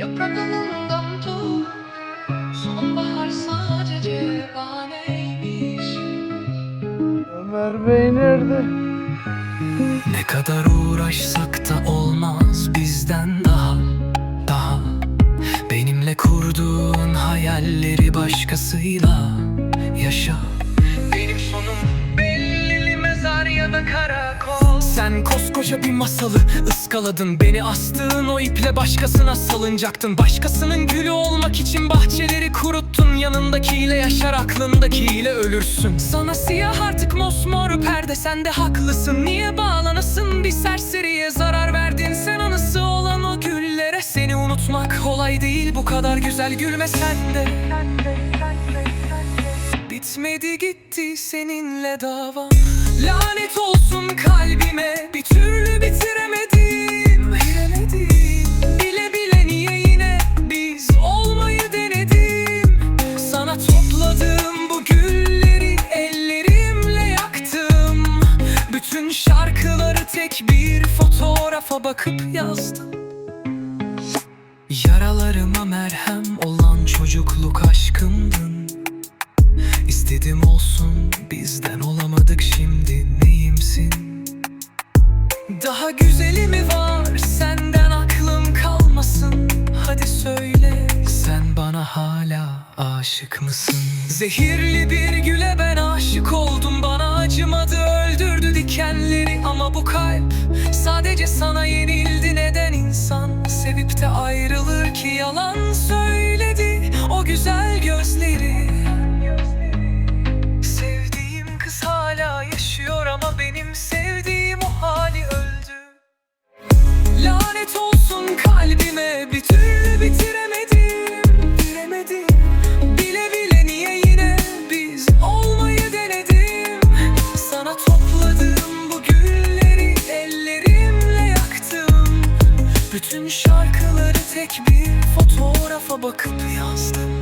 Yaprak alnından tut. Sonbahar sadece bahaneymiş Ömer Bey nerede? Ne kadar uğraşsak da olmaz bizden daha daha. Benimle kurduğun hayalleri başkasıyla yaşa Sen koskoca bir masalı ıskaladın. Beni astığın o iple başkasına salıncaktın Başkasının gülü olmak için bahçeleri kuruttun. Yanındakiyle yaşar aklındakiyle ölürsün. Sana siyah artık mosmor perde sen de haklısın. Niye bağlanasın bir serseriye? Zarar verdin Sen anısı olan o güllere. Seni unutmak kolay değil bu kadar güzel gülme sen de Bitmedi gitti seninle davam. Lanet olsun kalbime bir türlü bitiremedim. Bilemedim. Bile bile niye yine biz olmayı denedim? Sana topladığım bu gülleri ellerimle yaktım. Bütün şarkıları tek bir fotoğrafa bakıp yazdım. Yaralarıma merhem olan çocukluk aşkımdın. İstedim olsun bizden olamadık şimdi neyimsin Daha güzeli mi var? Senden aklım kalmasın. Hadi söyle. Sen bana hala aşık mısın? Zehirli bir güle ben aşık oldum. Bana acımadı öldürdü dikenleri. Ama bu kalp sadece sana yenildi. Neden insan Sevip de ayrılır ki? Yalan söyledi. O güzel tek bir fotoğrafa bakıp yazdım